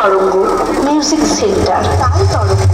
তরঙ্গ। Music centre তাল তরঙ্গ।